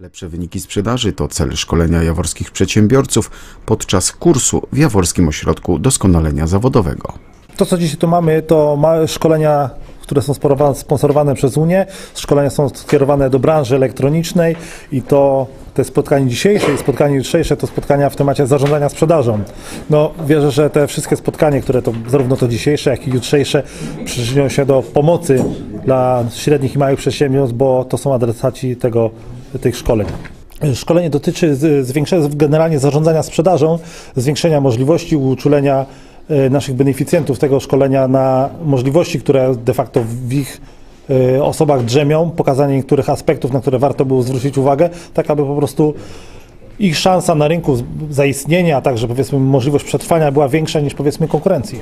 Lepsze wyniki sprzedaży to cel szkolenia jaworskich przedsiębiorców podczas kursu w Jaworskim Ośrodku Doskonalenia Zawodowego. To, co dzisiaj tu mamy, to ma szkolenia, które są sponsorowane przez Unię. Szkolenia są skierowane do branży elektronicznej i to te spotkanie dzisiejsze i spotkanie jutrzejsze to spotkania w temacie zarządzania sprzedażą. No, wierzę, że te wszystkie spotkania, które to zarówno to dzisiejsze, jak i jutrzejsze przyczynią się do pomocy dla średnich i małych przedsiębiorstw, bo to są adresaci tego, tych szkoleń. Szkolenie dotyczy zwiększenia generalnie zarządzania sprzedażą, zwiększenia możliwości, uczulenia e, naszych beneficjentów tego szkolenia na możliwości, które de facto w ich e, osobach drzemią, pokazanie niektórych aspektów, na które warto było zwrócić uwagę, tak aby po prostu ich szansa na rynku zaistnienia, a także powiedzmy możliwość przetrwania była większa niż powiedzmy konkurencji.